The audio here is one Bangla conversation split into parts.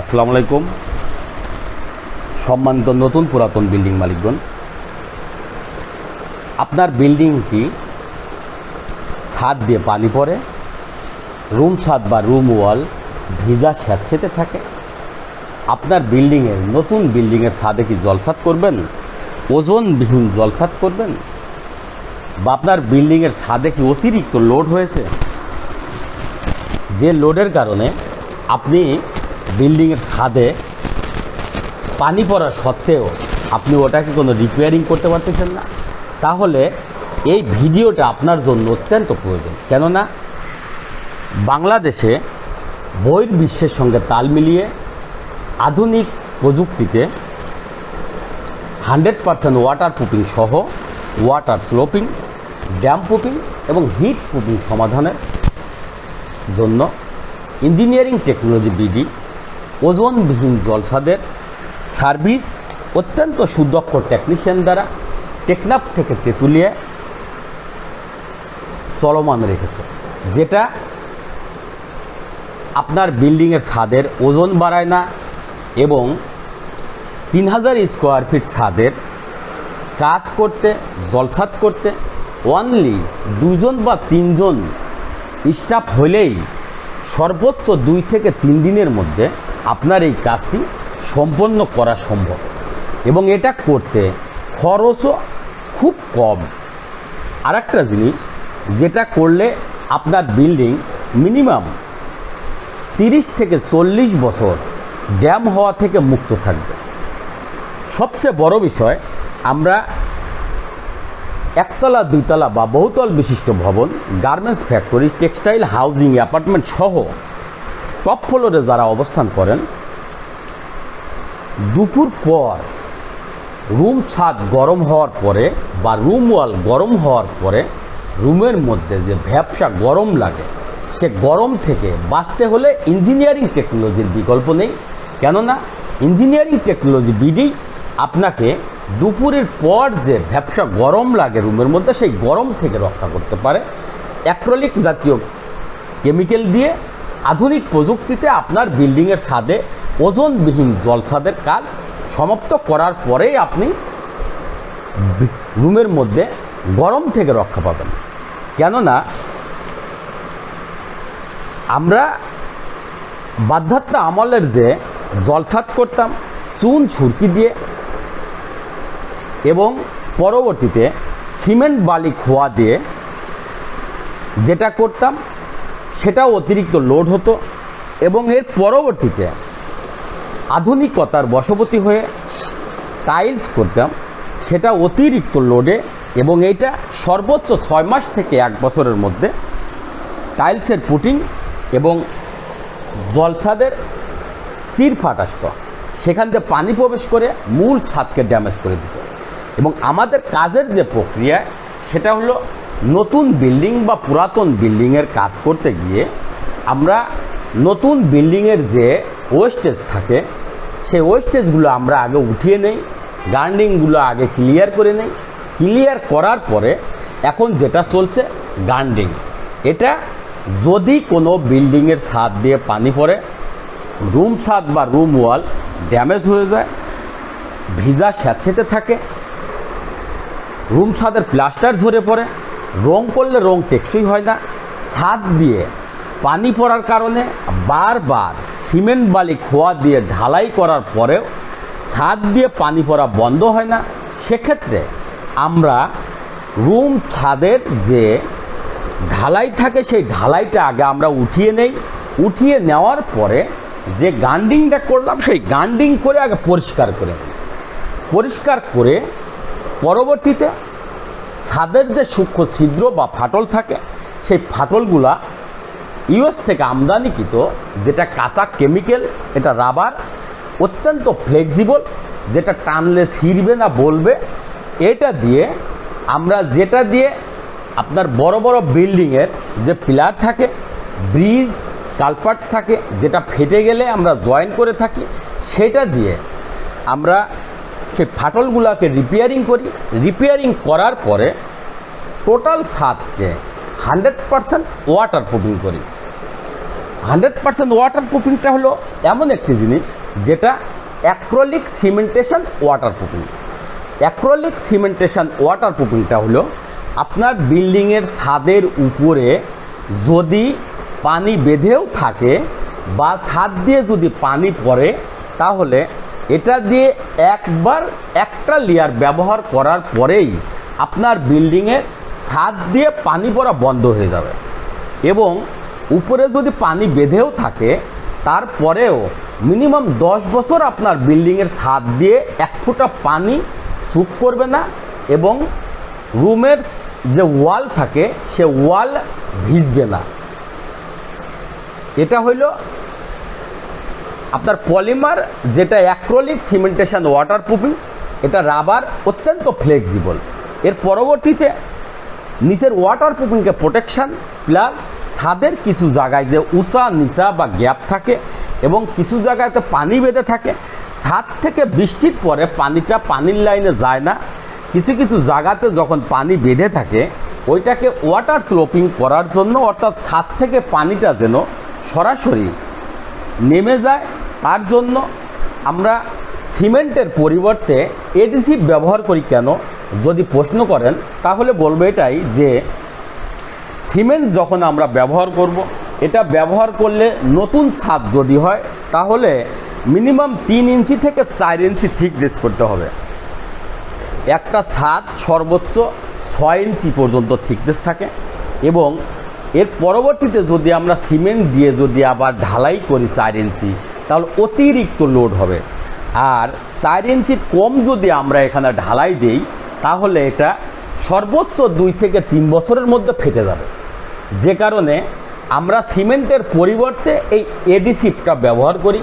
আসসালামু আলাইকুম। সম্মানিত নতুন পুরাতন বিল্ডিং মালিকগণ, আপনার বিল্ডিংটি ছাদ দিয়ে পানি পড়ে, রুম ছাদ বা রুম ওয়াল ভিজা স্যাঁতসেঁতে থাকে? আপনার বিল্ডিংয়ের নতুন বিল্ডিংয়ের ছাদে কি জলছাদ করবেন? ওজনবিহীন জলছাদ করবেন? বা আপনার বিল্ডিংয়ের ছাদে কি অতিরিক্ত লোড হয়েছে? যে লোডের কারণে আপনি বিল্ডিংয়ের ছাদে পানি পড়া সত্ত্বেও আপনি ওটাকে কোনো রিপেয়ারিং করতে পারতেছেন না। তাহলে এই ভিডিওটা আপনার জন্য অত্যন্ত প্রয়োজন। কেননা বাংলাদেশে বহির্বিশ্বের সঙ্গে তাল মিলিয়ে আধুনিক প্রযুক্তিতে হান্ড্রেড পারসেন্ট ওয়াটার প্রুফিং সহ ওয়াটার স্লোপিং ড্যাম প্রুফিং এবং হিট প্রুফিং সমাধানের জন্য ইঞ্জিনিয়ারিং টেকনোলজি বিডি ওজনবিহীন জলসাদের সার্ভিস অত্যন্ত সুদক্ষ টেকনিশিয়ান দ্বারা টেকনাফ থেকে তেঁতুলিয়া চলমান রেখেছে, যেটা আপনার বিল্ডিংয়ের ছাদের ওজন বাড়ায় না এবং তিন হাজার স্কোয়ার ফিট ছাদের কাজ করতে জলসাদ করতে অনলি দুজন বা তিনজন স্টাফ হলেই সর্বোচ্চ দুই থেকে তিন দিনের মধ্যে আপনার এই কাজটি সম্পন্ন করা সম্ভব। এবং এটা করতে খরচও খুব কম। আর একটা জিনিস, যেটা করলে আপনার বিল্ডিং মিনিমাম তিরিশ থেকে চল্লিশ বছর ড্যাম হওয়া থেকে মুক্ত থাকবে। সবচেয়ে বড় বিষয়, আমরা একতলা, দুইতলা বা বহুতল বিশিষ্ট ভবন, garments factory, textile housing apartment সহ টপ ফ্লোরে যারা অবস্থান করেন, দুপুর পর রুম ছাদ গরম হওয়ার পরে বা রুম ওয়াল গরম হওয়ার পরে রুমের মধ্যে যে ভ্যাবসা গরম লাগে, সে গরম থেকে বাঁচতে হলে ইঞ্জিনিয়ারিং টেকনোলজির বিকল্প নেই। কেননা ইঞ্জিনিয়ারিং টেকনোলজি বিডি আপনাকে দুপুরের পর যে ভ্যাবসা গরম লাগে রুমের মধ্যে, সেই গরম থেকে রক্ষা করতে পারে। অ্যাক্রোলিক জাতীয় কেমিক্যাল দিয়ে আধুনিক প্রযুক্তিতে আপনার বিল্ডিংয়ের ছাদে ওজনবিহীন জলছাদের কাজ সমাপ্ত করার পরেই আপনি রুমের মধ্যে গরম থেকে রক্ষা পাবেন। কেননা আমরা বাধ্যাত্ম আমলের যে জলছাদ করতাম, চুন ছুরকি দিয়ে এবং পরবর্তীতে সিমেন্ট বালি খোয়া দিয়ে যেটা করতাম সেটাও অতিরিক্ত লোড হতো এবং এর পরবর্তীতে আধুনিকতার বশবতী হয়ে টাইলস করতাম, সেটা অতিরিক্ত লোডে এবং এইটা সর্বোচ্চ ছয় মাস থেকে এক বছরের মধ্যে টাইলসের পুটিং এবং জলছাদের সির ফাটাস্ত সেখান থেকে পানি প্রবেশ করে মূল ছাদকে ড্যামেজ করে দিত। এবং আমাদের কাজের যে প্রক্রিয়া, সেটা হলো নতুন বিল্ডিং বা পুরাতন বিল্ডিংয়ের কাজ করতে গিয়ে আমরা নতুন বিল্ডিংয়ের যে ওয়েস্টেজ থাকে, সেই ওয়েস্টেজগুলো আমরা আগে উঠিয়ে নেই গার্ডিংগুলো আগে ক্লিয়ার করে নেই। ক্লিয়ার করার পরে এখন যেটা চলছে গার্ডিং এটা যদি কোনো বিল্ডিংয়ের ছাদ দিয়ে পানি পড়ে রুম ছাদ বা রুম ওয়াল ড্যামেজ হয়ে যায়, ভিজা স্যাঁতসেঁতে থাকে রুম ছাদের প্লাস্টার ঝরে পড়ে রং করলে রং টেকসই হয় না। ছাদ দিয়ে পানি পড়ার কারণে বারবার সিমেন্ট বালি খোয়া দিয়ে ঢালাই করার পরেও ছাদ দিয়ে পানি পড়া বন্ধ হয় না। সেক্ষেত্রে আমরা রুম ছাদের যে ঢালাই থাকে, সেই ঢালাইটা আগে আমরা উঠিয়ে নেই। উঠিয়ে নেওয়ার পরে যে গান্ডিংটা করলাম, সেই গান্ডিং করে আগে পরিষ্কার করে পরিষ্কার করে পরবর্তীতে ছাদের যে সূক্ষ্ম ছিদ্র বা ফাটল থাকে, সেই ফাটলগুলা ইউএস থেকে আমদানিকৃত, যেটা কাঁচা কেমিক্যাল, এটা রাবার, অত্যন্ত ফ্লেক্সিবল যেটা টানলে ছিঁড়বে না, বলবে। এটা দিয়ে আমরা যেটা দিয়ে আপনার বড় বড় বিল্ডিংয়ের যে পিলার থাকে, ব্রিজ কালপাট থাকে, যেটা ফেটে গেলে আমরা জয়েন করে থাকি, সেটা দিয়ে আমরা সেই ফাটলগুলোকে রিপেয়ারিং করি। রিপেয়ারিং করার পরে টোটাল ছাদকে হান্ড্রেড পারসেন্ট ওয়াটার প্রুফিং করি। হান্ড্রেড পার্সেন্ট ওয়াটার প্রুফিংটা হলো এমন একটি জিনিস যেটা acrylic cementation waterproofing acrylic cementation water প্রুফিংটা হলো আপনার বিল্ডিংয়ের ছাদের উপরে যদি পানি বেঁধেও থাকে বা ছাদ দিয়ে যদি পানি পড়ে, তাহলে এটা দিয়ে একবার একটা লেয়ার ব্যবহার করার পরেই আপনার বিল্ডিংয়ের ছাদ দিয়ে পানি পড়া বন্ধ হয়ে যাবে। এবং উপরে যদি পানি বেঁধেও থাকে, তারপরেও মিনিমাম দশ বছর আপনার বিল্ডিংয়ের ছাদ দিয়ে এক ফোঁটা পানি স্যুপ করবে না এবং রুমের যে ওয়াল থাকে, সে ওয়াল ভিজবে না। এটা হইল আপনার পলিমার যেটা অ্যাক্রোলিক সিমেন্টেশন ওয়াটার প্রুফিং এটা রাবার অত্যন্ত ফ্লেক্সিবল এর পরবর্তীতে নিচের ওয়াটার প্রুফিংকে প্রোটেকশান প্লাস ছাদের কিছু জায়গায় যে উঁচা, নিচা বা গ্যাপ থাকে এবং কিছু জায়গাতে পানি বেঁধে থাকে, ছাদ থেকে বৃষ্টির পরে পানিটা পানির লাইনে যায় না। কিছু কিছু জায়গাতে যখন পানি বেঁধে থাকে, ওইটাকে ওয়াটার স্লোপিং করার জন্য অর্থাৎ ছাদ থেকে পানিটা যেন সরাসরি নেমে যায়, তার জন্য আমরা সিমেন্টের পরিবর্তে এডিসিভ ব্যবহার করি কেন? যদি প্রশ্ন করেন, তাহলে বলব এটাই যে সিমেন্ট যখন আমরা ব্যবহার করব, এটা ব্যবহার করলে নতুন ছাদ যদি হয়, তাহলে মিনিমাম তিন ইঞ্চি থেকে চার ইঞ্চি থিকনেস করতে হবে। একটা ছাদ সর্বোচ্চ ছয় ইঞ্চি পর্যন্ত থিকনেস থাকে এবং এর পরবর্তীতে যদি আমরা সিমেন্ট দিয়ে যদি আবার ঢালাই করি চার ইঞ্চি, তাহলে অতিরিক্ত লোড হবে। আর চার ইঞ্চির কম যদি আমরা এখানে ঢালাই দিই, তাহলে এটা সর্বোচ্চ দুই থেকে তিন বছরের মধ্যে ফেটে যাবে। যে কারণে আমরা সিমেন্টের পরিবর্তে এই এডিসিপটা ব্যবহার করি।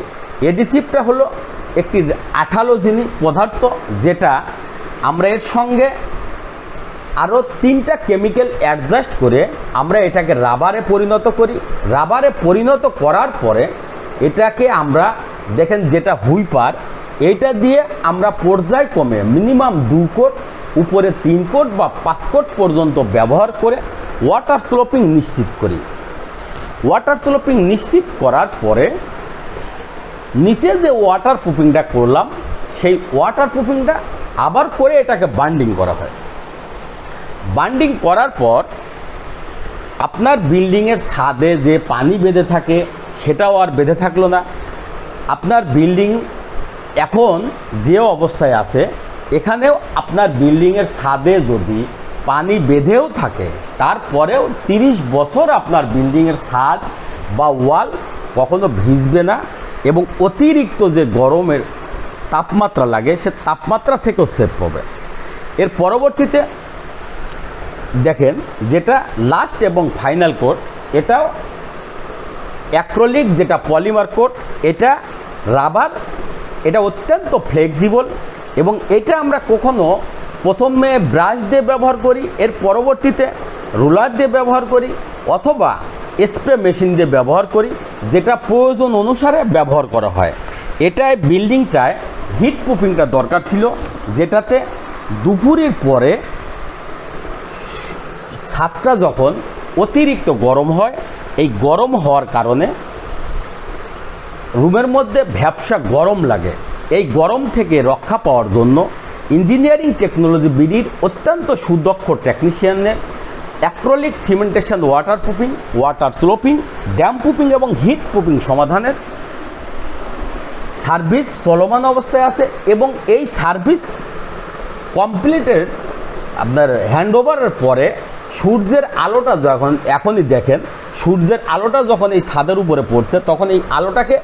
এডিসিপটা হলো একটি আঠালো জিনিস পদার্থ, যেটা আমরা এর সঙ্গে আরও তিনটা কেমিক্যাল অ্যাডজাস্ট করে আমরা এটাকে রাবারে পরিণত করি। রাবারে পরিণত করার পরে এটাকে আমরা দেখেন যেটা হুইপার এইটা দিয়ে আমরা পর্যায়ক্রমে মিনিমাম দু কোট, উপরে তিন কোট বা পাঁচ কোট পর্যন্ত ব্যবহার করে ওয়াটার স্লোপিং নিশ্চিত করি। ওয়াটার স্লোপিং নিশ্চিত করার পরে নিচে যে ওয়াটার প্রুফিংটা করলাম, সেই ওয়াটার প্রুফিংটা আবার করে এটাকে বান্ডিং করা হয়। বান্ডিং করার পর আপনার বিল্ডিংয়ের ছাদে যে পানি বেঁধে থাকে, সেটাও আর বেঁধে থাকল না। আপনার বিল্ডিং এখন যে অবস্থায় আছে, এখানেও আপনার বিল্ডিংয়ের ছাদে যদি পানি বেঁধেও থাকে, তারপরেও তিরিশ বছর আপনার বিল্ডিংয়ের ছাদ বা ওয়াল কখনো ভিজবে না এবং অতিরিক্ত যে গরমের তাপমাত্রা লাগে, সে তাপমাত্রা থেকেও সেভ পাবে এর পরবর্তীতে দেখেন, যেটা লাস্ট এবং ফাইনাল কোট এটাও অ্যাক্রোলিক যেটা পলিমার কোট এটা রাবার এটা অত্যন্ত ফ্লেক্সিবল এবং এটা আমরা কখনো প্রথমে ব্রাশ দিয়ে ব্যবহার করি, এর পরবর্তীতে রোলার দিয়ে ব্যবহার করি অথবা স্প্রে মেশিন দিয়ে ব্যবহার করি, যেটা প্রয়োজন অনুসারে ব্যবহার করা হয়। এটায় বিল্ডিংটায় হিট প্রুফিংটা দরকার ছিল, যেটাতে দুপুরের পরে ছাদটা যখন অতিরিক্ত গরম হয়, এই গরম হওয়ার কারণে রুমের মধ্যে ভ্যাবসা গরম লাগে। এই গরম থেকে রক্ষা পাওয়ার জন্য ইঞ্জিনিয়ারিং টেকনোলজি বিডির অত্যন্ত সুদক্ষ টেকনিশিয়ানের acrylic cementation waterproofing water sloping, damp proofing এবং হিট প্রুফিং সমাধানের সার্ভিস চলমান অবস্থায় আছে এবং এই সার্ভিস কমপ্লিটের আপনার হ্যান্ডওভারের পরে সূর্যের আলোটা যখন এখনই দেখেন, সূর্যের আলোটা যখন এই ছাদের উপরে পড়ছে, তখন এই আলোটাকে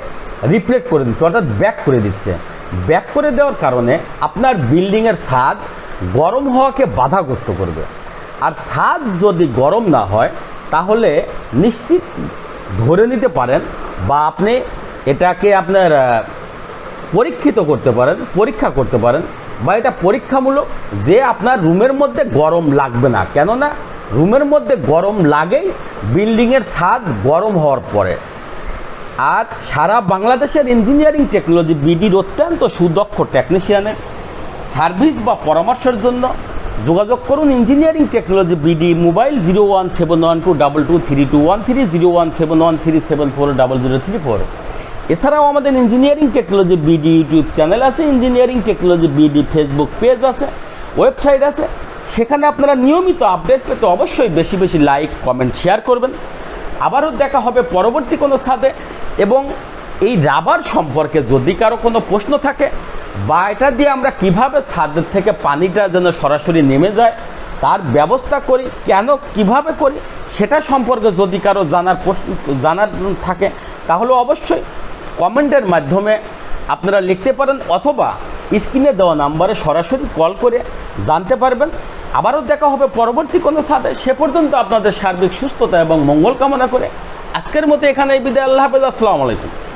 রিফ্লেক্ট করে দিচ্ছে, অর্থাৎ ব্যাক করে দিচ্ছে। ব্যাক করে দেওয়ার কারণে আপনার বিল্ডিংয়ের ছাদ গরম হওয়াকে বাধাগ্রস্ত করবে। আর ছাদ যদি গরম না হয়, তাহলে নিশ্চিত ধরে নিতে পারেন বা আপনি এটাকে আপনার পরীক্ষিত করতে পারেন, পরীক্ষা করতে পারেন, বা এটা পরীক্ষামূলক যে আপনার রুমের মধ্যে গরম লাগবে না। কেননা রুমের মধ্যে গরম লাগেই বিল্ডিংয়ের ছাদ গরম হওয়ার পরে। আর সারা বাংলাদেশের ইঞ্জিনিয়ারিং টেকনোলজি বিডির অত্যন্ত সুদক্ষ টেকনিশিয়ানের সার্ভিস বা পরামর্শের জন্য যোগাযোগ করুন engineering technology BD mobile zero one seven one two double two three two one three zero one seven one three seven four double zero three four. এছাড়াও আমাদের engineering technology BD YouTube channel আছে, engineering technology BD Facebook page আছে, ওয়েবসাইট আছে। সেখানে আপনারা নিয়মিত আপডেট পেতে অবশ্যই বেশি বেশি লাইক কমেন্ট শেয়ার করবেন। আবারও দেখা হবে পরবর্তী কোনো সাথে এবং এই রাবার সম্পর্কে যদি কারও কোনো প্রশ্ন থাকে, বা এটা দিয়ে আমরা কীভাবে ছাদের থেকে পানিটা যেন সরাসরি নেমে যায়, তার ব্যবস্থা করি, কেন, কীভাবে করি, সেটা সম্পর্কে যদি কারও জানার প্রশ্ন, জানার থাকে, তাহলে অবশ্যই কমেন্টের মাধ্যমে আপনারা লিখতে পারেন অথবা স্ক্রিনে দেওয়া নাম্বারে সরাসরি কল করে জানতে পারবেন। আবারও দেখা হবে পরবর্তী কোনো সাথে। সে পর্যন্ত আপনাদের সার্বিক সুস্থতা এবং মঙ্গল কামনা করে আজকের মতো এখানে বিদায়। আল্লাহ হাফেজ। আসসালামু আলাইকুম।